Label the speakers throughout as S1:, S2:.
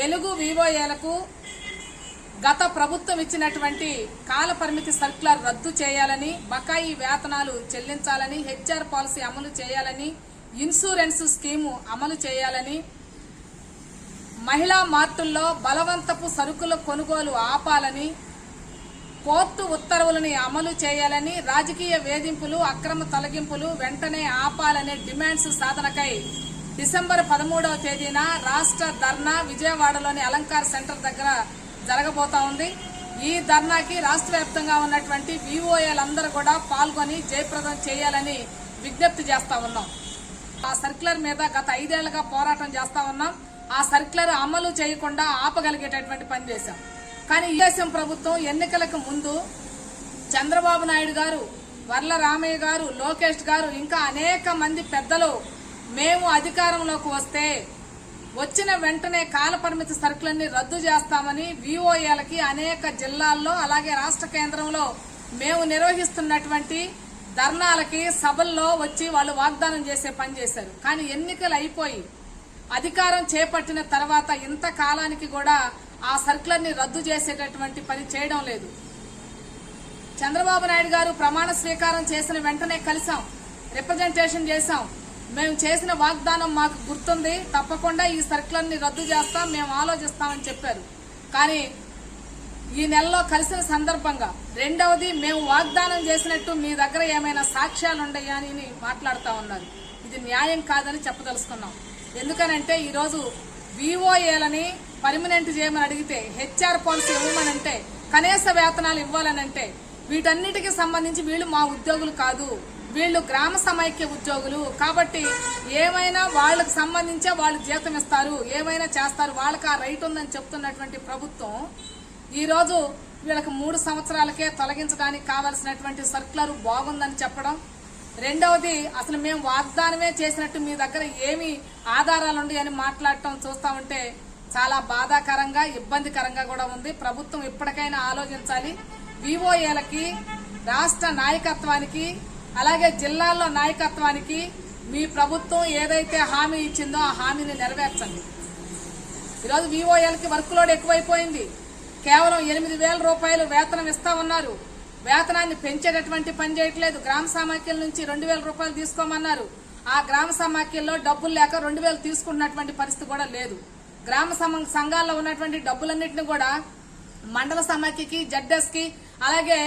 S1: వెలుగు వివోఏలకు గత ప్రభుత్వం ఇచ్చినటువంటి కాలపరిమితి సర్క్యులర్ రద్దు చేయాలని బకాయి వేతనాలు చెల్లించాలని హెచ్ఆర్ పాలసీ అమలు చేయాలని ఇన్సూరెన్స్ స్కీము అమలు చేయాలని మహిళా మార్టుల్లో బలవంతపు సరుకుల కొనుగోలు ఆపాలని కోర్టు ఉత్తర్వులని అమలు చేయాలని రాజకీయ వేధింపులు అక్రమ తొలగింపులు వెంటనే ఆపాలనే డిమాండ్స్ సాధనకై డిసెంబర్ పదమూడవ తేదీన రాష్ట్ర ధర్నా విజయవాడలోని అలంకార్ సెంటర్ దగ్గర జరగబోతా ఉంది. ఈ ధర్నాకి రాష్ట్ర వ్యాప్తంగా ఉన్నటువంటి విఓఏలందరూ కూడా పాల్గొని జయప్రదం చేయాలని విజ్ఞప్తి చేస్తా ఉన్నాం. ఆ సర్క్యులర్ మీద గత ఐదేళ్ళుగా పోరాటం చేస్తా ఉన్నాం. ఆ సర్క్యులర్ అమలు చేయకుండా ఆపగలిగేటటువంటి పని చేశాం. కానీ ఈ దేశం ప్రభుత్వం ఎన్నికలకు ముందు చంద్రబాబు నాయుడు గారు వర్ల రామయ్య గారు లోకేష్ గారు ఇంకా అనేక మంది పెద్దలు మేము అధికారంలోకి వస్తే వచ్చిన వెంటనే కాలపరిమితి సరుకులన్నీ రద్దు చేస్తామని విఓఏలకి అనేక జిల్లాల్లో అలాగే రాష్ట్ర కేంద్రంలో మేము నిర్వహిస్తున్నటువంటి ధర్నాలకి సభల్లో వచ్చి వాళ్ళు వాగ్దానం చేసే పని చేశారు. కానీ ఎన్నికలు అయిపోయి అధికారం చేపట్టిన తర్వాత ఇంత కాలానికి కూడా ఆ సర్కులర్ని రద్దు చేసేటటువంటి పని చేయడం లేదు. చంద్రబాబు నాయుడు గారు ప్రమాణ స్వీకారం చేసిన వెంటనే కలిసాం రిప్రజెంటేషన్ చేశాం మేము చేసిన వాగ్దానం మాకు గుర్తుంది. తప్పకుండా ఈ సర్కులర్ని రద్దు చేస్తాం మేము ఆలోచిస్తామని చెప్పారు. కానీ ఈ నెలలో కలిసిన సందర్భంగా రెండవది మేము వాగ్దానం చేసినట్టు మీ దగ్గర ఏమైనా సాక్ష్యాలు ఉన్నాయా అని మాట్లాడుతూ ఉన్నారు. ఇది న్యాయం కాదని చెప్పదలుచుకున్నాం. ఎందుకనంటే ఈరోజు విఓఏలని పర్మనెంట్ చేయమని అడిగితే హెచ్ఆర్ పాలసీ ఇవ్వమనంటే కనీస వేతనాలు ఇవ్వాలనంటే వీటన్నిటికీ సంబంధించి వీళ్ళు మా ఉద్యోగులు కాదు. వీళ్ళు గ్రామ సమైక్య ఉద్యోగులు. కాబట్టి ఏమైనా వాళ్ళకు సంబంధించే వాళ్ళు జీతం ఇస్తారు ఏమైనా చేస్తారు వాళ్ళకి ఆ రైట్ ఉందని చెప్తున్నటువంటి ప్రభుత్వం ఈరోజు వీళ్ళకి మూడు సంవత్సరాలకే తొలగించడానికి కావాల్సినటువంటి సర్కులర్ బాగుందని చెప్పడం. రెండవది అసలు మేము వాగ్దానమే చేసినట్టు మీ దగ్గర ఏమి ఆధారాలు ఉండి అని మాట్లాడటం చూస్తా ఉంటే చాలా బాధాకరంగా ఇబ్బందికరంగా కూడా ఉంది. ప్రభుత్వం ఇప్పటికైనా ఆలోచించాలి. వివోఏలకి రాష్ట్ర నాయకత్వానికి అలాగే జిల్లాల్లో నాయకత్వానికి మీ ప్రభుత్వం ఏదైతే హామీ ఇచ్చిందో ఆ హామీని నెరవేర్చండి. ఈరోజు వివోఎల్కి వర్క్ లోడ్ ఎక్కువైపోయింది. కేవలం ఎనిమిది వేల రూపాయలు వేతనం ఇస్తా ఉన్నారు. వేతనాన్ని పెంచేటటువంటి పని చేయట్లేదు. గ్రామ సమాఖ్యల నుంచి రెండు వేల రూపాయలు తీసుకోమన్నారు. ఆ గ్రామ సమాఖ్యల్లో డబ్బులు లేక రెండు వేలు తీసుకున్నటువంటి పరిస్థితి కూడా లేదు. గ్రామ సమ- సంఘాల్లో ఉన్నటువంటి డబ్బులన్నింటినీ కూడా మండల సమాఖ్యకి జడ్ఎస్కి అలాగే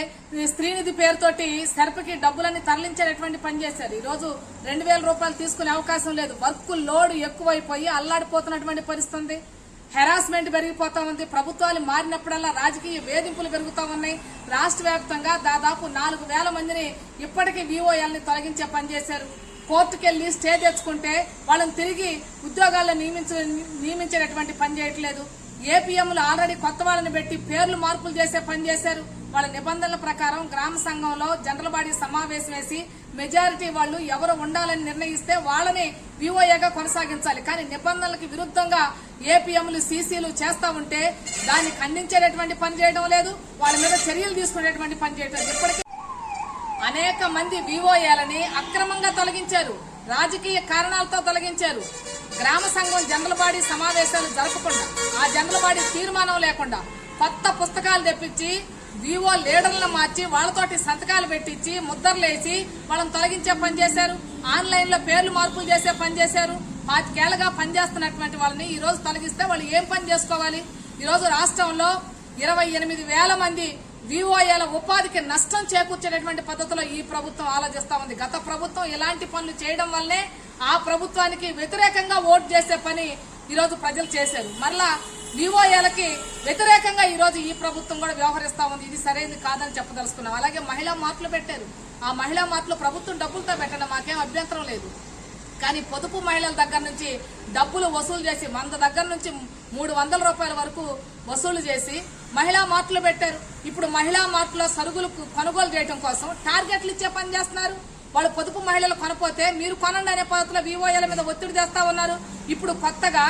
S1: స్త్రీనిధి పేరుతోటి సర్పకి డబ్బులన్నీ తరలించేటటువంటి పని చేశారు. ఈ రోజు రెండు వేల రూపాయలు తీసుకునే అవకాశం లేదు. వర్క్ లోడ్ ఎక్కువైపోయి అల్లాడిపోతున్నటువంటి పరిస్థితి హెరాస్మెంట్ పెరిగిపోతా ఉంది. ప్రభుత్వాలు మారినప్పుడల్లా రాజకీయ వేధింపులు పెరుగుతా ఉన్నాయి. రాష్ట్ర వ్యాప్తంగా దాదాపు నాలుగు వేల మందిని ఇప్పటికీ వీఓఎల్ని తొలగించే పనిచేశారు కోర్టుకెళ్ళి స్టే తెచ్చుకుంటే వాళ్ళని తిరిగి ఉద్యోగాల్లో నియమించ నియమించేటటువంటి పని చేయట్లేదు. ఏపీఎంలు ఆల్రెడీ కొత్త వాళ్ళని పెట్టి పేర్లు మార్పులు చేసే పని చేశారు. వాళ్ళ నిబంధనల ప్రకారం గ్రామ సంఘంలో జనరల్ బాడీ సమావేశం వేసి మెజారిటీ వాళ్ళు ఎవరు ఉండాలని నిర్ణయిస్తే వాళ్ళని వివోఏగా కొనసాగించాలి. కానీ నిబంధనలకు విరుద్ధంగా ఏపీఎంలు సీసీలు చేస్తా ఉంటే దాన్ని ఖండించేటటువంటి పని చేయడం లేదు వాళ్ళ మీద చర్యలు తీసుకునేటువంటి పని చేయడం ఇప్పటికీ అనేక మంది వివోఏలని అక్రమంగా తొలగించారు. రాజకీయ కారణాలతో తొలగించారు. గ్రామ సంఘం జనరల్ బాడీ సమావేశాలు జరపకుండా ఆ జనరల్ బాడీ తీర్మానం లేకుండా కొత్త పుస్తకాలు తెప్పించి వివో లీడర్లను మార్చి వాళ్ళతోటి సంతకాలు పెట్టించి ముద్దర్లేసి వాళ్ళని తొలగించే పని చేశారు. ఆన్లైన్లో పేర్లు మార్పులు చేసే పని చేశారు. పాతికేళ్ళుగా పనిచేస్తున్నటువంటి వాళ్ళని ఈ రోజు తొలగిస్తే వాళ్ళు ఏం పని చేసుకోవాలి? ఈ రోజు రాష్ట్రంలో ఇరవై ఎనిమిది వేల మంది విఓఏల ఉపాధికి నష్టం చేకూర్చేటటువంటి పద్ధతిలో ఈ ప్రభుత్వం ఆలోచిస్తా ఉంది. గత ప్రభుత్వం ఇలాంటి పనులు చేయడం వల్లే ఆ ప్రభుత్వానికి వ్యతిరేకంగా ఓటు చేసే పని ఈరోజు ప్రజలు చేశారు. మళ్ళా విఓఏలకి వ్యతిరేకంగా ఈరోజు ఈ ప్రభుత్వం కూడా వ్యవహరిస్తా ఉంది. ఇది సరైనది కాదని చెప్పదలుచుకున్నాం. అలాగే మహిళా మార్కులు పెట్టారు. ఆ మహిళా మార్కులు ప్రభుత్వం డబ్బులతో పెట్టడం మాకేం అభ్యంతరం లేదు. కానీ పొదుపు మహిళల దగ్గర నుంచి డబ్బులు వసూలు చేసి మన దగ్గర నుంచి మూడు వందల రూపాయల వరకు వసూలు చేసి మహిళా మార్ట్లు పెట్టారు. ఇప్పుడు మహిళా మార్టులో సరుకులు కొనుగోలు చేయడం కోసం టార్గెట్లు ఇచ్చే పని చేస్తున్నారు. వాళ్ళు పొదుపు మహిళలు కొనపోతే మీరు కొనండి అనే పద్ధతిలో వివోఏల మీద ఒత్తిడి చేస్తా ఉన్నారు. ఇప్పుడు కొత్తగా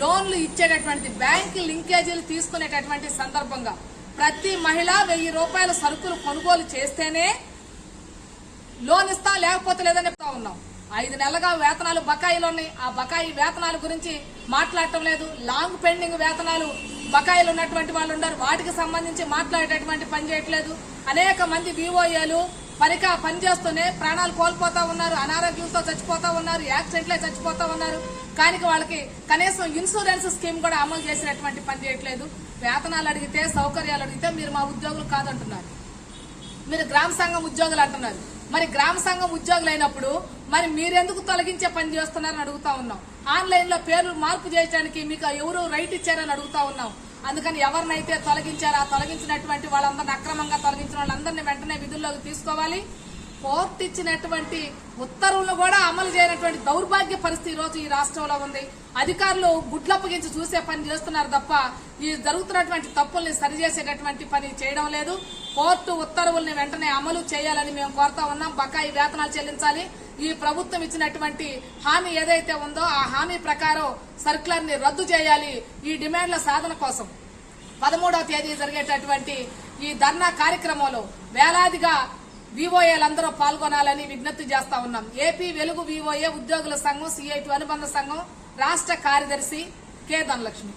S1: లోన్లు ఇచ్చేటటువంటి బ్యాంక్ లింకేజీలు తీసుకునేటటువంటి సందర్భంగా ప్రతి మహిళ వెయ్యి రూపాయల సరుకులు కొనుగోలు చేస్తేనే లోన్ ఇస్తా లేకపోతే లేదని చెప్తా ఉన్నాం. ఐదు నెలలుగా వేతనాలు బకాయిలు ఉన్నాయి. ఆ బకాయి వేతనాల గురించి మాట్లాడటం లేదు. లాంగ్ పెండింగ్ వేతనాలు బకాయిలు ఉన్నటువంటి వాళ్ళు ఉన్నారు వాటికి సంబంధించి మాట్లాడేటటువంటి పని చేయట్లేదు. అనేక మంది వివోఏలు పరిక పనిచేస్తూనే ప్రాణాలు కోల్పోతా ఉన్నారు అనారోగ్యంతో చచ్చిపోతా ఉన్నారు యాక్సిడెంట్లే చచ్చిపోతా ఉన్నారు. కానీ వాళ్ళకి కనీసం ఇన్సూరెన్స్ స్కీమ్ కూడా అమలు చేసినటువంటి పని చేయట్లేదు. వేతనాలు అడిగితే సౌకర్యాలు అడిగితే మీరు మా ఉద్యోగులు కాదంటున్నారు. మీరు గ్రామ సంఘం ఉద్యోగులు అంటున్నారు. మరి గ్రామ సంఘం ఉద్యోగులైనప్పుడు అయినప్పుడు మరి మీరెందుకు తొలగించే పని చేస్తున్నారని అడుగుతా ఉన్నాం. ఆన్లైన్లో పేర్లు మార్పు చేయడానికి మీకు ఎవరు రైట్ ఇచ్చారని అడుగుతా ఉన్నాం. అందుకని ఎవరినైతే తొలగించారో ఆ తొలగించినటువంటి వాళ్ళందరినీ అక్రమంగా తొలగించిన వాళ్ళందరినీ వెంటనే విధుల్లోకి తీసుకోవాలి. కోర్టు ఇచ్చినటువంటి ఉత్తర్వులను కూడా అమలు చేయనటువంటి దౌర్భాగ్య పరిస్థితి ఈరోజు రోజు ఈ రాష్ట్రంలో ఉంది. అధికారులు గుడ్లప్పగించి చూసే పని చేస్తున్నారు తప్ప ఈ జరుగుతున్నటువంటి తప్పుల్ని సరిచేసేటటువంటి పని చేయడం లేదు. కోర్టు ఉత్తర్వుల్ని వెంటనే అమలు చేయాలని మేము కోరుతా ఉన్నాం. బకాయి వేతనాలు చెల్లించాలి. ఈ ప్రభుత్వం ఇచ్చినటువంటి హామీ ఏదైతే ఉందో ఆ హామీ ప్రకారం సర్కులర్ని రద్దు చేయాలి ఈ డిమాండ్ల సాధన కోసం. పదమూడవ తేదీ జరిగేటటువంటి ఈ ధర్నా కార్యక్రమంలో వేలాదిగా వివోఏలందరూ పాల్గొనాలని విజ్ఞప్తి చేస్తా ఉన్నాం. ఏపీ వెలుగు వివోఏ ఉద్యోగుల సంఘం సిఐటి అనుబంధ సంఘం రాష్ట్ర కార్యదర్శి కె ధనలక్ష్మి.